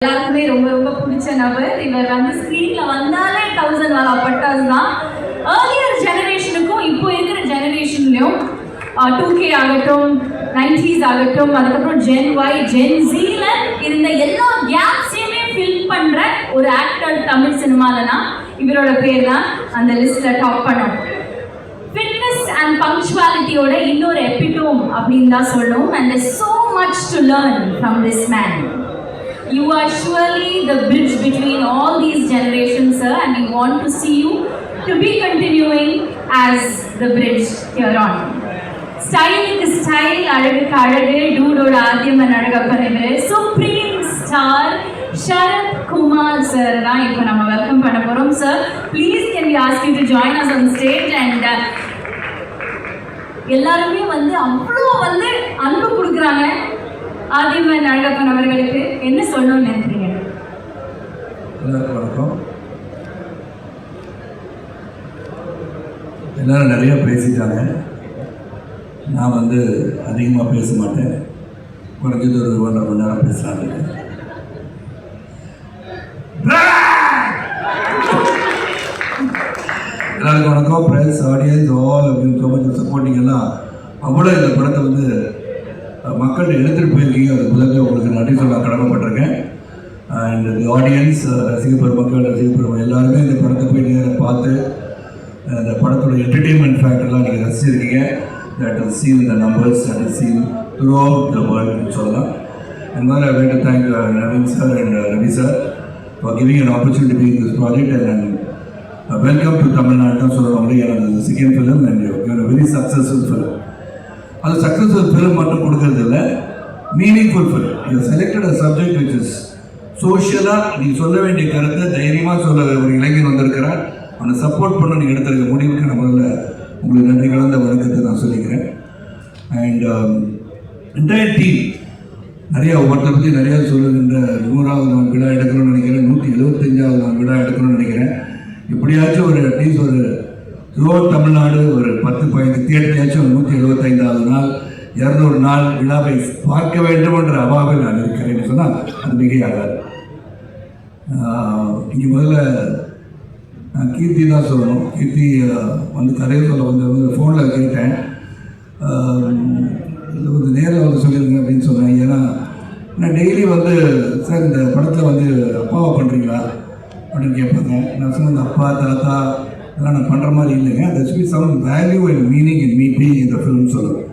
எல்லாருக்குமே ரொம்ப ரொம்ப பிடிச்ச நபர். இவர் வந்து ஸ்க்ரீன்ல வந்தாலே தௌசண்ட் வாலா பட்டாஸ் தான். ஏர்லியர் ஜெனரேஷனுக்கும் இப்போ இருக்கிற ஜெனரேஷன்லையும் டூ கே ஆகட்டும் நைன்டிஸ் ஆகட்டும் அதுக்கப்புறம் ஜென் ஒய் ஜென் ஜீல இருந்த எல்லா கேப்ஸையுமே ஃபில் பண்ற ஒரு ஆக்டர் தமிழ் சினிமாலனா இவரோட பேர் தான் அந்த லிஸ்ட்ல டாப் பண்ணும் ஃபிட்னஸ் அண்ட் பங்க்சுவாலிட்டியோட இன்னொரு எபிட்டோம் அப்படின்னு தான் சொல்லும் and so much to learn from this man you are surely the bridge between all these generations sir and we want to see you to be continuing as the bridge here on. ஸ்டைலுக்கு style அழகுக்கு அழகு டூடோட ஆத்தியமன் அழகப்பன் இவர் supreme star Sarath Kumar sir தான் இப்போ நம்ம welcome பண்ண போகிறோம் sir please can we ask you to join us on stage and uh, எல்லாருமே வந்து அவ்வளோ வந்து அன்பு கொடுக்குறாங்க. ஆதிமன் அழகப்பன் அவர்களுக்கு என்ன சொல்லணும்னு நினைக்கிறீங்க? எல்லாருக்கும் வணக்கம். எல்லாரும் நிறைய பேசிட்டாங்க. நான் வந்து அதிகமாக பேச மாட்டேன். குறைஞ்சது ஒரு ஒன்றரை மணி நேரம் பேசலான்னு எல்லாருக்கும் வணக்கம். ப்ரெஸ் ஆடியன்ஸ் ஆல் அப்படின்னு ஸோ சப்போர்ட்டிங் எல்லாம் அவ்வளோ இந்த படத்தை வந்து மக்கள் எடுத்துகிட்டு போயிருக்கீங்க. அது முதல்ல உங்களுக்கு நன்றி சொல்ல கடமைப்பட்டிருக்கேன். அண்ட் தி ஆடியன்ஸ் uh, ரசிக பெருமக்கள் ரசிக பெருமக்கள் எல்லாருமே இந்த படத்தை போய் நேராக பார்த்து uh, இந்த படத்தோட என்டர்டெயின்மெண்ட் ஃபேக்டர்லாம் நீங்கள் ரசிச்சிருக்கீங்க. தட் இஸ் சீன் இந்த numbers that is seen throughout the world சொல்லலாம். இந்த மாதிரி want to thank Naveen sir and Ravi sir for giving an opportunity be this project and welcome to Tamil Nadu தான் சொல்லுவாங்க எனது chicken film and very successful film அது successful film மட்டும் கொடுக்கறது இல்லை meaningful film you selected a subject which is சோஷியலாக நீ சொல்ல வேண்டிய கருத்தை தைரியமாக சொல்ல ஒரு இளைஞன் வந்திருக்கிறார். அவனை சப்போர்ட் பண்ண நீங்கள் எடுத்திருக்க முடிவுக்கு நான் முதல்ல உங்களுக்கு நன்றி கலந்த வணக்கத்தை நான் சொல்லிக்கிறேன். அண்ட் um, என்டையர் டீம் நிறையா ஒவ்வொருத்தரை பற்றி நிறையா சொல்லுகின்ற நூறாவது நான் விழா எடுக்கணும்னு நினைக்கிறேன். நூற்றி எழுபத்தஞ்சாவது நான் விழா எடுக்கணும்னு நினைக்கிறேன். எப்படியாச்சும் ஒரு அட்லீஸ்ட் ஒரு த்ரூஅவுட் தமிழ்நாடு ஒரு பத்து பதினைந்து தியேட்டர்லையாச்சும் நூற்றி எழுபத்தைந்தாவது நாள் இரநூறு நாள் விழாவை பார்க்க வேண்டும் என்ற அவாவில் நான் இருக்கிறேன்னு சொன்னால் அது மிகையாகாது. இங்கே முதல்ல நான் கீர்த்தி தான் சொல்லணும். கீர்த்தி வந்து கதையை சொல்ல வந்து ஃபோனில் கேட்டேன். ஆஹ், வந்து நேரில் வந்து சொல்லியிருங்க அப்படின்னு சொன்னேன். ஏன்னா நான் டெய்லி வந்து சார் இந்த படத்தில் வந்து அப்பாவை பண்ணுறீங்களா அப்படின்னு கேட்பாங்க. நான் சொன்ன அப்பா தாத்தா அதெல்லாம் நான் பண்ணுற மாதிரி இல்லைங்க. That's be some value and meaning in me be இந்த ஃபிலிம் சொல்லுவேன்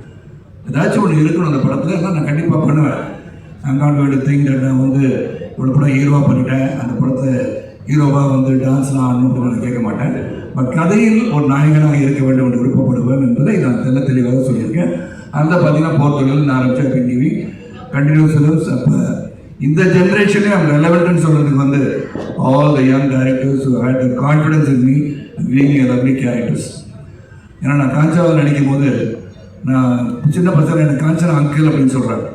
ஏதாச்சும் ஒன்று இருக்கணும் அந்த படத்தில் ஆனால் நான் கண்டிப்பாக பண்ணுவேன். அங்காண்டு நாட் திங் நான் வந்து ஒரு படம் ஹீரோவாக பண்ணிட்டேன். அந்த படத்தை ஹீரோவாக வந்து டான்ஸ்லாம் ஆடணும் நான் கேட்க மாட்டேன். பட் கதையில் ஒரு நாயகனாக இருக்க வேண்டும் என்று விருப்பப்படுவேன் என்பதை நான் தெல்ல தெளிவாக சொல்லியிருக்கேன். அந்த பார்த்தீங்கன்னா போர்த்துகல் நான் ஆரம்பித்தேன் பின் டிவி கண்டினியூஸ் ஃபிலிம்ஸ் அப்போ இந்த ஜென்ரேஷனே அவங்க ரெலவெண்ட்னு சொல்கிறதுக்கு வந்து all the young directors had confidence in me being a lovely characters ஏன்னா நான் காஞ்சாவில் நடிக்கும் போது நான் சின்ன பசங்க எனக்கு காஞ்சனா அங்கிள் அப்படின்னு சொல்கிறாங்க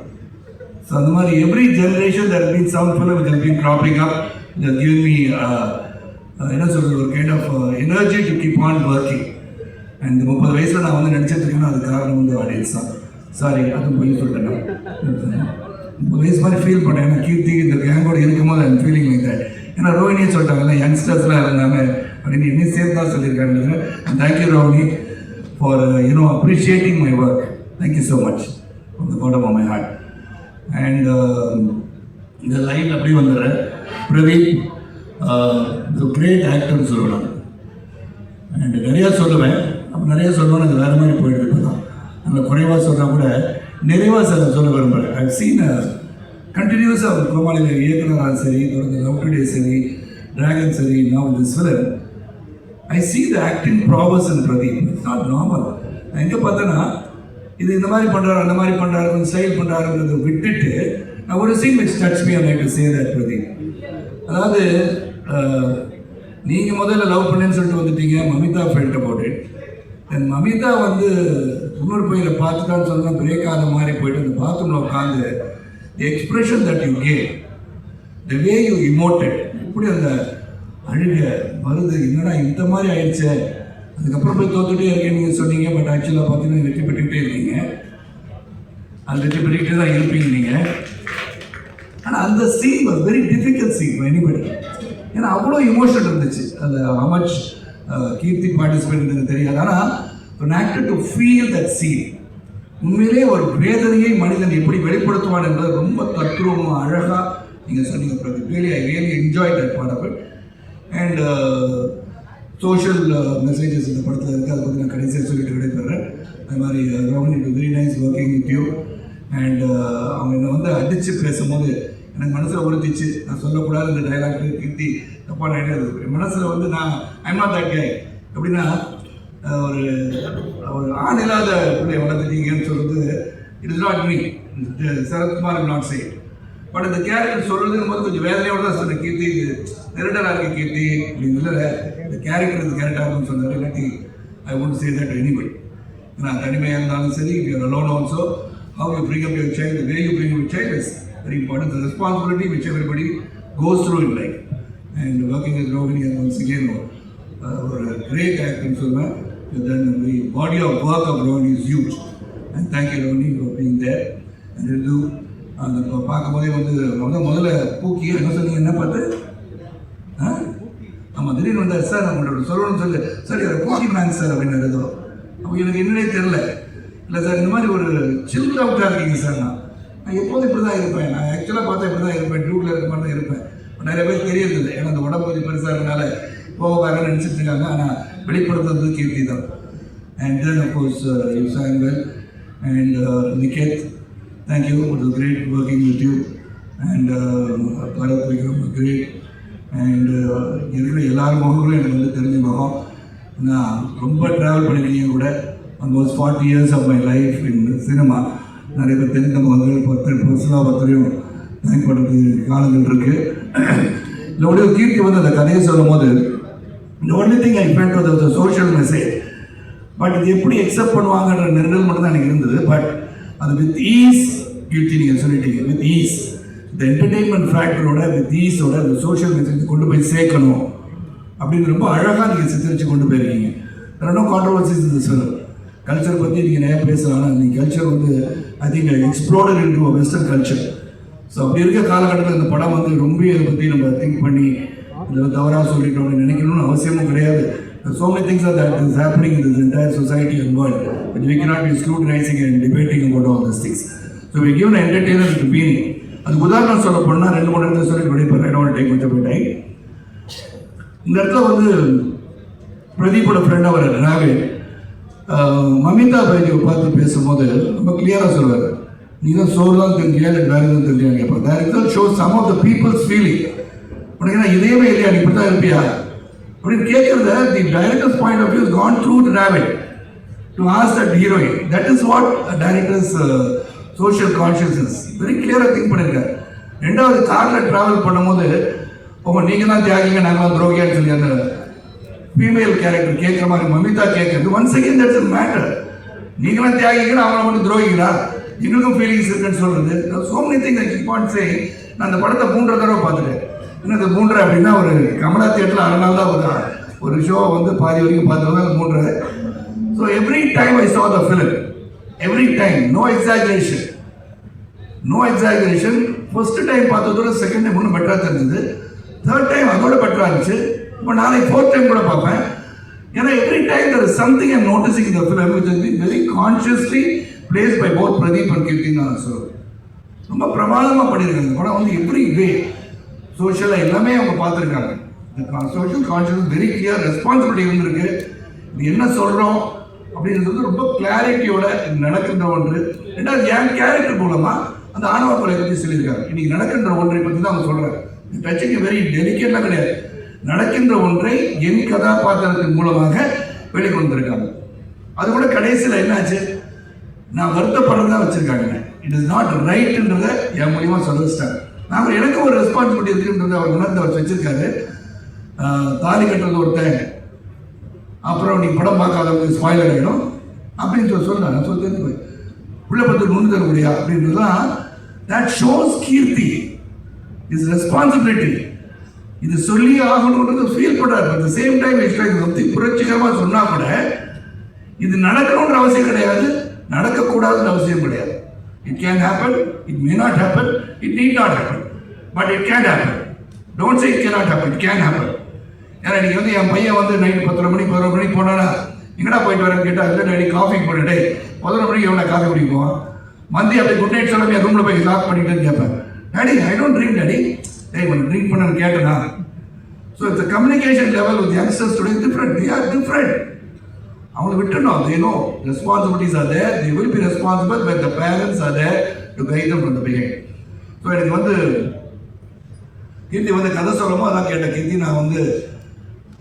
ஸோ அந்த மாதிரி every generation that mean some film with been cropping up that give me என்ன சொல்கிறது ஒரு kind of energy to keep on working and இந்த முப்பது வயசில் நான் வந்து நடிச்சிட்டு இருக்கேன்னா அது காரணம் வந்து ஆடியன்ஸ் தான். சாரி அதுவும் போய் சொல்லிட்டேன் நான். முப்பது வயசு மாதிரி ஃபீல் பண்ணேன். ஏன்னா கீர்த்தி இந்த கேங்கோட இருக்கும்போது ஐம் ஃபீலிங் லைக் தட் ஏன்னா ரோஹினியே சொல்லிட்டாங்கல்ல யங்ஸ்டர்ஸ்லாம் இருந்தாங்க அப்படின்னு என்ன சேர்த்து தான் சொல்லியிருக்காங்க thank you Rohini for you know appreciating my work thank you so much from the bottom of my heart and இந்த லைன் அப்படி வந்துடுறேன். பிரதீப் கிரேட் ஆக்டர்னு சொல்லுவேன் அண்ட் நிறையா சொல்லுவேன். அப்போ நிறையா சொல்லுவேன் எனக்கு வேறு மாதிரி போயிட்டு இப்போ தான். அந்த குறைவாக சொன்னால் கூட நிறைவாக சார் சொல்ல விரும்புகிறேன் ஐ சீன் கண்டினியூஸாக uh, கோமாளியில் இயக்குனராக சரி தொடர்ந்து லவ் டுடே சரி டிராகன் சரி நான் this film I see the acting prowess in Pradeep not normal நான் எங்கே பார்த்தேன்னா இது இந்த மாதிரி பண்ணுறாரு அந்த மாதிரி பண்ணுறாரு செயல் ஸ்டைல் விட்டுட்டு நான் ஒரு சீன் விச் டச் மீ அமைக்க டு பிரதீப் அதாவது நீங்கள் முதல்ல லவ் பண்ணேன்னு சொல்லிட்டு வந்துட்டீங்க Mamitha felt about it then Mamitha வந்து இன்னொரு பையனை பார்த்துட்டான்னு சொன்னால் பிரேக் ஆன மாதிரி போயிட்டு அந்த பாத்ரூமில் உட்காந்து the expression that you K the way you emoted இப்படி அந்த அழுக வருது என்னடா இந்த மாதிரி ஆயிடுச்சு? அதுக்கப்புறம் போய் தோத்துட்டே இருக்கேன் நீங்கள் சொன்னீங்க பட் ஆக்சுவலாக பார்த்தீங்கன்னா வெற்றி பெற்றுக்கிட்டே இருக்கீங்க அது வெற்றி பெற்றுக்கிட்டே தான் இருப்பீங்க நீங்கள் ஆனால் அந்த scene was very difficult scene for anybody ஏன்னா அவ்வளோ இமோஷன் இருந்துச்சு. அந்த ஹமச் கீர்த்தி பார்ட்டிசிபேட் எனக்கு தெரியாது. ஆனால் ஒரு actor to feel that scene உண்மையிலே ஒரு வேதனையை மனிதன் எப்படி வெளிப்படுத்துவான் என்பது ரொம்ப தத்ரூபமாக அழகாக நீங்கள் சொன்னீங்க Pradeep. Really I really enjoy that part of it and social messages இந்த படத்தில் இருக்குது அதை பற்றி நான் கடைசியாக சொல்லிட்டு விடைபெறேன். அது மாதிரி uh, it very nice working with you and அவங்க என்னை வந்து அடித்து பேசும்போது எனக்கு மனசில் உறுத்திச்சு. நான் சொல்லக்கூடாது இந்த டைலாக் கீர்த்தி தப்பான ஐடியா என் மனசில் வந்து நான் ஐம் நாட் தட் கை எப்படின்னா ஒரு ஒரு ஆண் இல்லாத பிள்ளைய வளர்த்துட்டீங்கன்னு சொல்கிறது it is not me Sarathkumar not side but இந்த கேரக்டர் சொல்றதுக்கு போது கொஞ்சம் வேதனையோட தான் சொன்ன கீர்த்தி இது நெருடலா இருக்கு கீர்த்தி அப்படின்னு இல்லை இந்த கேரக்டர் இது கரெக்டாக இருக்குன்னு சொன்னார் இல்லாட்டி I won't say that anybody நான் தனிமையாக இருந்தாலும் சரி if your also how you bring up your child way you bring your child is very important responsibility which everybody goes through in life and working is Rohini and once again ஒரு great ஆக்டர்னு சொல்லுவேன் then body of work of Rohini is huge and thank you Rohini for being there and too அந்த பார்க்கும் பார்க்கும்போதே வந்து ரொம்ப முதல்ல பூக்கி என்ன சொன்னீங்க? என்ன பார்த்து ஆ? ஆமாம் திடீர்னு வந்தார் சார் நம்மளோட சொல்லணும்னு சொல்லு. சார் இவர் மேன் சார் அப்படின்னு ஏதோ. அப்போ எனக்கு என்னன்னே தெரில இல்லை சார் இந்த மாதிரி ஒரு சில்ட் அவுட்டாக இருக்கீங்க சார் நான். நான் எப்போதும் இப்படி தான் இருப்பேன். நான் ஆக்சுவலாக பார்த்தா இப்படி தான் இருப்பேன். டியூட்டில் இருக்க மாதிரி தான் இருப்பேன். நிறைய பேர் தெரியறதில்லை ஏன்னா அந்த உடம்பு கொஞ்சம் பெருசாக இருக்கனால போகாக நினச்சிட்டு இருக்காங்க. ஆனால் வெளிப்படுத்துறது கீர்த்தி தான். And then of course you song and Niketh thank you it was great working with you. And Bharath Vikram great and இருக்கிற எல்லார் முகங்களும் எனக்கு வந்து தெரிஞ்ச முகம். நான் ரொம்ப ட்ராவல் பண்ணியிருக்கீங்க கூட. Almost forty years of my life in cinema நிறைய பேர் தெரிந்த முகங்கள் பத்து பர்சனலாக பத்திரையும் தேங்க் காலங்கள் இருக்குது இதோடைய கீர்த்தி வந்து அந்த கதையை சொல்லும் போது இந்த only thing I felt was social message but இது எப்படி எக்ஸப்ட் பண்ணுவாங்கன்ற நெருடல் மட்டும் தான் எனக்கு இருந்தது. பட் அது வித் ஈஸ் கீர்த்தி நீங்கள் சொல்லிட்டீங்க வித் ஈஸ் இந்த என்டர்டெயின்மெண்ட் ஃபேக்டரோட வித் ஈஸோட இந்த சோஷியல் மெசேஜ் கொண்டு போய் சேர்க்கணும். அப்படின்னு ரொம்ப அழகாக நீங்கள் சித்தரித்து கொண்டு போயிருக்கீங்க. ரெண்டும் கான்ட்ரவர்சிஸ் இந்த சொல்லும் கல்ச்சர் பற்றி நீங்கள் நிறைய பேசலாம் ஆனால் நீங்கள் கல்ச்சர் வந்து I think explored into western culture so அப்படி இருக்க காலகட்டத்தில் இந்த படம் வந்து ரொம்ப இதை பற்றி நம்ம திங்க் பண்ணி இதில் தவறாக சொல்லிட்டோம்னு நினைக்கணும்னு அவசியமும் கிடையாது. So many things are that is happening in this entire society and world, but we cannot be scrutinizing and debating about all these things. So we give an entertainer the meaning. அதுக்கு உதாரணம் சொல்ல போனால் ரெண்டு மூணு இடத்துல சொல்லி வெளிப்படுறேன் என்னோட time கொஞ்சம் போயிட்டேன் இந்த இடத்துல வந்து பிரதீப்போட ஃப்ரெண்ட் அவர் ராவே மமிதா பைஜியை பார்த்து பேசும்போது ரொம்ப கிளியராக சொல்வார் நீ தான் சோறு தான் தெரிஞ்சியா இல்லை வேறு எதுவும் தெரிஞ்சியா கேட்பாங்க there is show some of the people's feeling உனக்கு என்ன இதயமே இல்லையா நீ இப்படி தான் இருப்பியா அப்படின்னு கேட்கறத the director's point of view gone through travel to us that heroine that is what director's social consciousness very கிளியராக திங்க் பண்ணியிருக்காரு ரெண்டாவது காரில் ட்ராவல் பண்ணும்போது உங்க நீங்கள் தான் தியாகிங்க நாங்கள் துரோகியான்னு சொல்லி அந்த ஃபீமேல் கேரக்டர் கேட்குற மாதிரி மமிதா கேட்கறது ஒன்ஸ் அகேன் தட்ஸ் மேட்டர் நீங்களாம் தியாகிங்கன்னா அவங்கள மட்டும் துரோகிங்களா எங்களுக்கும் ஃபீலிங்ஸ் இருக்குன்னு சொல்றது. So many thing keep on say நான் அந்த படத்தை மூன்று தடவை பார்த்துட்டேன். என்ன இந்த மூன்று அப்படின்னா ஒரு கமலா தேட்டரில் அரை நாள் தான் ஒரு ஒரு ஷோ வந்து பாதி வரைக்கும் பார்த்தவங்க அந்த மூன்று. So every time I saw the film every time no exaggeration no exaggeration first time பார்த்ததோட second time ஒன்று பெட்டராக தெரிஞ்சது. தேர்ட் டைம் அதோட பெட்டராக இருந்துச்சு. இப்போ நாளைக்கு ஃபோர்த் டைம் கூட பார்ப்பேன். ஏன்னா every time there is something I'm noticing இந்த film which is very consciously placed by both Pradeep and Keerthi நான் சொல்லுவேன் ரொம்ப பிரமாதமாக பண்ணியிருக்காங்க. படம் வந்து எவ்ரி வே சோஷியலாக எல்லாமே அவங்க பார்த்துருக்காங்க. இந்த social conscious very clear responsibility இருந்திருக்கு இது என்ன சொல்கிறோம் அப்படின்றது ரொம்ப கிளாரிட்டியோட இது நடக்கின்ற ஒன்று. ரெண்டாவது என் கேரக்டர் மூலமாக அந்த ஆணவ கொலை பற்றி சொல்லியிருக்காங்க இன்னைக்கு நடக்கின்ற ஒன்றை பற்றி தான் அவங்க சொல்றாங்க டச்சிங் வெரி டெலிகேட்டாக கிடையாது. நடக்கின்ற ஒன்றை என் கதாபாத்திரத்தின் மூலமாக வெளிக்கொண்டிருக்காங்க. அது கூட கடைசியில் என்னாச்சு? நான் வருத்தப்படுறதா வச்சுருக்காங்க. இட் இஸ் நாட் ரைட்டுன்றதை என் மூலியமாக சொல்லிச்சிட்டாங்க நாங்கள் எனக்கு ஒரு ரெஸ்பான்சிபிலிட்டி இருக்குன்றது அவர் உணர்ந்து அவர் வச்சிருக்காரு. தாலி கட்டுறது ஒருத்தன் அப்புறம் நீ படம் பார்க்காதவங்க ஸ்பாயிலர் ஆகிடும் அப்படின்னு சொல்லி சொல்றாங்க சொல்லி தெரிஞ்சு உள்ள பத்து நுண்ணு தர முடியா? அப்படின்றதுலாம் that shows Keerthi. Is responsibility இது சொல்லி ஆகணுன்றது ஃபீல் பண்ணுறாரு அட் த சேம் டைம் பற்றி புரட்சிகரமாக சொன்னால் கூட இது நடக்கணுன்ற அவசியம் கிடையாது. நடக்கக்கூடாதுன்ற அவசியம் கிடையாது. It can happen it may not happen it need not happen but it can happen don't say it cannot happen it can happen ஏன்னா இன்றைக்கி வந்து என் பையன் வந்து நைட்டு பத்தரை மணி பதினொரு மணிக்கு போனானா எங்கடா போயிட்டு வரேன்னு கேட்டால் இல்லை நைட்டு காஃபி போட்டுட்டு பதினொரு மணிக்கு எவ்வளோ காஃபி குடிப்போம் மந்தி அப்படி குட் நைட் சொல்ல என் ரூமில் போய் லாக் பண்ணிட்டேன்னு கேட்பேன். Daddy I don't drink daddy டேய் உனக்கு ட்ரிங்க் பண்ணன்னு கேட்டேனா? ஸோ இந்த communication level with youngsters today different they are different அவங்களை விட்டுணும் they no responsibilities are there. They will be responsible when the parents are they to guide them from the behind so எனக்கு வந்து கீர்த்தி வந்து கதை சொல்லமோ அதான் கேட்டேன் கீர்த்தி நான் வந்து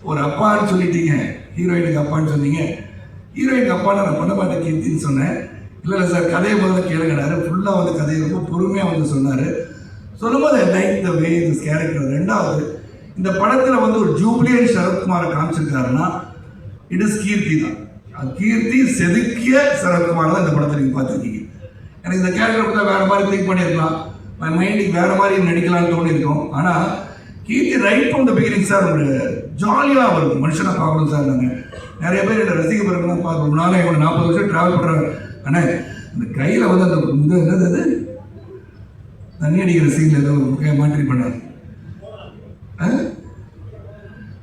ஒரு அப்பான்னு சொல்லிட்டீங்க ஹீரோயினுக்கு அப்பான்னு சொன்னீங்க. ஹீரோயினுக்கு அப்பான்னு நான் பண்ண மாட்டேன் கீர்த்தின்னு சொன்னேன். இல்லை இல்லை சார் கதையை முதல்ல கேளுங்கனாரு ஃபுல்லாக வந்து கதையை ரொம்ப பொறுமையாக வந்து சொன்னார். சொல்லும்போது like the way this character ரெண்டாவது இந்த படத்தில் வந்து ஒரு ஜூப்ளியன் சரத்குமாரை காமிச்சிருக்காருன்னா இட் இஸ் கீர்த்தி தான். கீர்த்தி செதுக்கிய சரத்குமார் தான் இந்த படத்தை நீங்கள் பார்த்துருக்கீங்க. எனக்கு இந்த கேரக்டர் பார்த்தா வேறு மாதிரி திங்க் பண்ணியிருக்கலாம். மை மைண்டுக்கு வேறு மாதிரி நடிக்கலாம்னு தோணியிருக்கும். ஆனால் Keerthi right from the beginning sir ஒரு ஜாலியாக ஒரு மனுஷனாக பார்க்கணும் சார் நாங்கள் நிறைய பேர் என்னை ரசிக்க பிறகுலாம் பார்க்கணும். நானே ஒரு நாற்பது வருஷம் ட்ராவல் பண்ணுறாங்க அண்ணே இந்த கையில் வந்து அந்த இது என்னது அது? தண்ணி அடிக்கிற சீனில் ஏதோ மாற்றி பண்ணார்.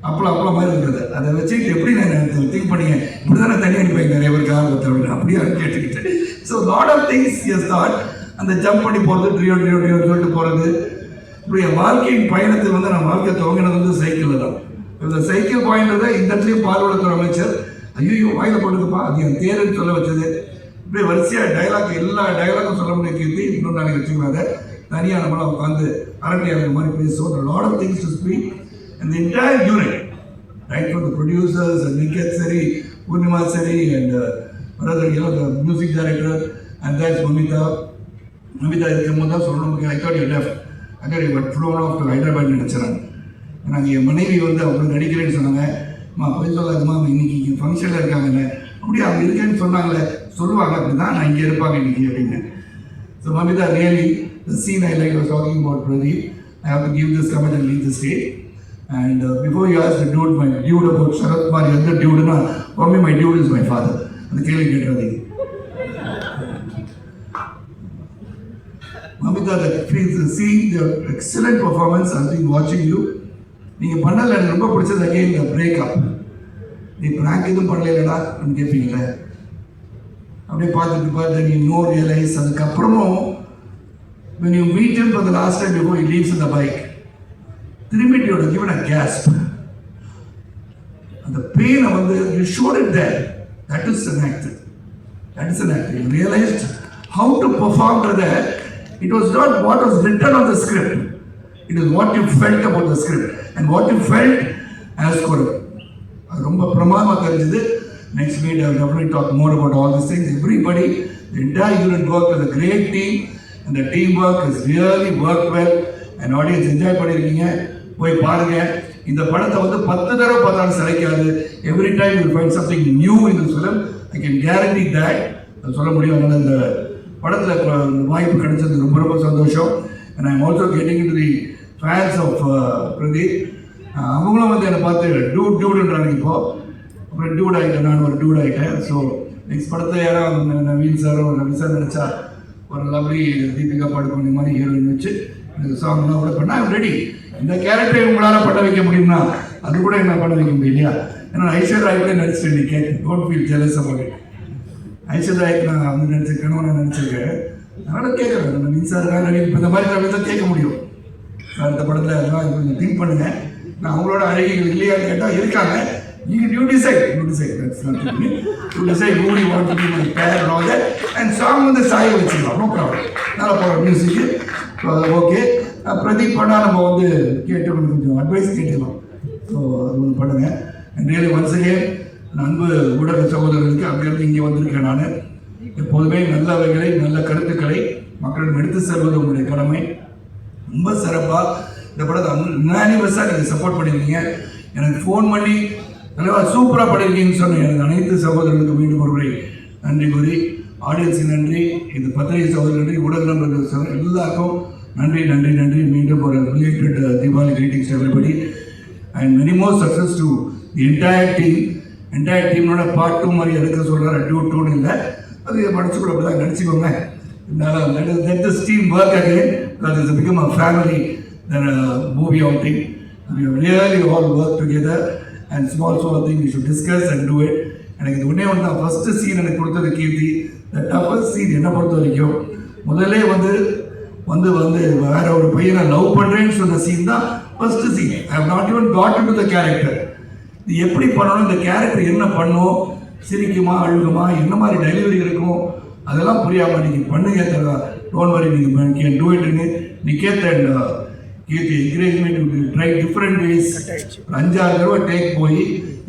அப்பளம் அப்பளம் மாதிரி இருக்குது அதை வச்சுக்கிட்டு எப்படி நான் திங்க் பண்ணீங்க? இப்படி தானே தண்ணி அடிப்பேன் நிறைய பேருக்கு ஆர்வத்தை அப்படின்னு அப்படியே? கேட்டுக்கிட்டேன் so lot of things as thought அந்த ஜம்ப் பண்ணி போகிறது ட்ரியோ ட்ரியோ ட்ரியோ சொல்லிட்டு போகிறது இப்படி என் வாழ்க்கையின் பயணத்தில் வந்து நான் வாழ்க்கை துவங்கினது வந்து சைக்கிளில் தான். இந்த சைக்கிள் பாயின்றதை இந்த இடத்துலையும் பால்வளத்துறை அமைச்சர் ஐயோ வாயில் போட்டுக்கப்பா அது என் தேருன்னு சொல்ல வச்சது. இப்படி வரிசையாக டைலாக் எல்லா டைலாக்கும் சொல்ல முடிய கீர்த்தி இன்னொரு நாளைக்கு வச்சுக்கலாத தனியாக நம்மளாம் உட்காந்து அரட்டையாளர் மாதிரி பேசுவோம். Lot of things to speak and entire unit right for the producers Nikath சரி பூர்ணிமா சரி and music director and that's Mamitha Namitha இருக்கும்போது தான் சொல்லணும் I thought you left I thought but flown off to Hyderabad நடிச்சிடறாங்க நாங்கள் என் மனைவி வந்து அவங்க நடிக்கிறேன்னு சொன்னாங்க அம்மா போய் சொல்லாதுமா இன்னைக்கு ஃபங்க்ஷனில் இருக்காங்கல்ல அப்படியே அவங்க இருக்கேன்னு சொன்னாங்களே சொல்லுவாங்க அப்படி தான் நான் இங்கே இருப்பாங்க இன்னைக்கு அப்படின்னு so Mamitha really the scene I like, I was talking about Pradeep. I give to give this comment and leave this day. And uh, before dude ask the dude, my dude about Sharat Kumar, the dude, na, for அந்த கேள்வி கேட்டுறாதீங்க Mamitha seeing the excellent performance as been வாட்சிங் you நீங்கள் பண்ணலை எனக்கு ரொம்ப பிடிச்சது again இந்த breakup நீ ப்ராங்க் எதுவும் பண்ணலைடா அப்படின்னு கேட்பீங்களே அப்படியே பார்த்துட்டு பார்த்து நீ நோ ரியலைஸ் அதுக்கப்புறமும் when you meet him for the last time before he leaves in the bike, திரும்பிட்டியோட கிவன் அ கேஸ்ப் அந்த பெயினை வந்து you shot it there that is an act that is an act realised how to பர்ஃபார்ம்ன்றதை it was not what was written on the script. It is what you felt about the script. And what you felt as choreographer அது ரொம்ப பிரமாதமாக தெரிஞ்சது. Next week I definitely talk more about all this things everybody entire unit work with great team அந்த team work is really work well and audience enjoy பண்ணியிருக்கீங்க போய் பாருங்க. இந்த படத்தை வந்து பத்து தடவை பார்த்தாலும் சிலைக்காது. Every time you find something new இந்த this film I can guarantee that சொல்ல முடியும் அதனால் இந்த படத்தில் வாய்ப்பு கிடைச்சது ரொம்ப ரொம்ப சந்தோஷம். And I'm also getting to the fans of Pradeep அவங்களும் வந்து என்னை பார்த்து டூ டூடுன்றாங்க இப்போ. அப்புறம் டூட் ஆகிட்டேன் நான் ஒரு டூட் ஆகிட்டேன். ஸோ நெக்ஸ்ட் படத்தை யாராவது ந- நவீன் சாரோ ரவி சார் நினச்சா ஒரு லவ்லி தீபிகா படுகோனி மாதிரி ஹீரோயின் வச்சு எனக்கு சாங்லாம் கூட பண்ணால் ரெடி இந்த கேரக்டரை உங்களால் பண்ண வைக்க முடியும்னா அது கூட என்ன பண்ண வைக்க முடியும் இல்லையா ஏன்னா ஐஸ்வர் ராய் கூட நடிச்சிட்டேன் நீ கேட்க don't feel jealous about it நான் வந்து நினச்சிருக்கேன். நான் நினச்சிருக்கேன் அதனால் கேட்குறேன் நம்ம மின்சார நவீன் இப்போ இந்த மாதிரி தான் கேட்க முடியும். அடுத்த படத்தில் அதெல்லாம் கொஞ்சம் திங்க் பண்ணுங்கள் நான் அவங்களோட அழகிகள் இல்லையான்னு கேட்டால் இருக்காங்க. நீங்கள் you decide you decide that's not decide moody want to pair all and song வந்து சாய வச்சுக்கலாம் நோ ப்ராப்ளம் நல்லா போகிற மியூசிக்கு ஸோ அது ஓகே பிரதீப் பண்ணால் நம்ம வந்து கேட்டு கொஞ்சம் கொஞ்சம் அட்வைஸ் கேட்டுக்கலாம். ஸோ அது ஒன்று பண்ணுங்கள் அண்ட் ரியலி ஒன்ஸ் அகேன் அன்பு ஊடக சகோதரர்களுக்கு அங்கிருந்து இங்கே வந்திருக்கேன் நான். எப்போதுமே நல்லவைகளை நல்ல கருத்துக்களை மக்களிடம் எடுத்து செல்வது உங்களுடைய கடமை. ரொம்ப சிறப்பாக இந்த படத்தை அன்னிவர்ஸாக நீங்கள் சப்போர்ட் பண்ணியிருக்கீங்க. எனக்கு ஃபோன் பண்ணி தலைவா சூப்பராக பண்ணியிருக்கீங்கன்னு சொன்னேன். எனக்கு அனைத்து சகோதரர்களுக்கு மீண்டும் ஒரு முறை நன்றி கூறி ஆடியன்ஸுக்கு நன்றி. இது பத்திரிகை சகோதரர் நன்றி ஊடக நண்பர்கள் சகோதரர் எல்லாருக்கும் நன்றி நன்றி நன்றி. மீண்டும் ஒரு related Deepavali greetings everybody and many more success to entire team entire டீமோட பார்ட் டூ மாதிரி எடுக்க சொல்கிறார் டூ டூன்னு இல்லை. அது மனசுக்குள்ள அப்படி தான் நினச்சிக்கோங்க இருந்தாலும் let us let work team work again. Because it's become a family then a uh, movie outing. We have really all worked together. And small small thing we should எனக்கு இது ஒன்றே ஒன்று தான் ஃபஸ்ட்டு சீன் எனக்கு கொடுத்தது கீர்த்தி. The toughest scene என்னை பொறுத்த வரைக்கும் முதல்ல வந்து வந்து வந்து வேற ஒரு பையனை லவ் பண்ணுறேன்னு சொன்ன சீன் தான் first scene I have not even got to the character இது எப்படி பண்ணணும் இந்த கேரக்டர் என்ன பண்ணும் சிரிக்குமா அழுகுமா என்ன மாதிரி டெலிவரி இருக்கும் அதெல்லாம் புரியாமல் நீங்கள் பண்ணுங்க தர டோன் வரி நீங்கள் கேன் டூ இட்னு நீ and Keerthi encouragement try different ways அஞ்சாறு தடவை டேக் போய்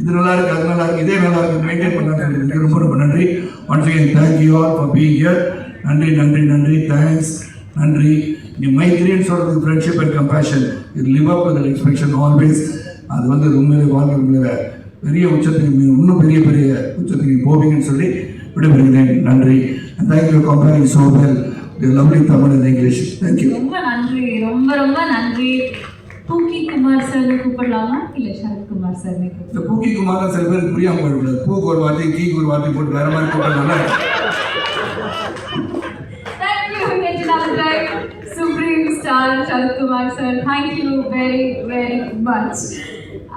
இது நல்லா இருக்கு அது நல்லா இருக்கு இதே நல்லா இருக்கு மெயின்டைன் பண்ணாங்க ரொம்ப ரொம்ப நன்றி. Once again thank you all for being here நன்றி நன்றி நன்றி. தேங்க்ஸ் நன்றி. நீ மைத்ரின்னு சொல்றதுக்கு ஃப்ரெண்ட்ஷிப் அண்ட் கம்பேஷன் இது லிவ் அப் எக்ஸ்பெக்ஷன் ஆல்வேஸ் அது வந்து உண்மையிலே வாழ்க்கையில் பெரிய உச்சத்துக்கு இன்னும் பெரிய பெரிய உச்சத்துக்கு போவீங்கன்னு சொல்லி விடைபெறுகிறேன். நன்றி. And thank you compering so well lovely Tamil and English thank you ரொம்ப நன்றி. ரொம்ப ரொம்ப நன்றி. பூக்கி குமார் சார் கூப்பிடலாமா? இல்ல சரத்குமார் சார் இந்த பூக்கி குமார் சில பேருக்கு புரியாம போயிடக்கூடாது பூக்கு ஒரு வார்த்தை கீக்கு ஒரு வார்த்தை போட்டு வேற மாதிரி Nitinandar, Supreme Star Sharad Kumar sir. Thank you very, very much.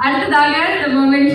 அடுத்ததாக the moment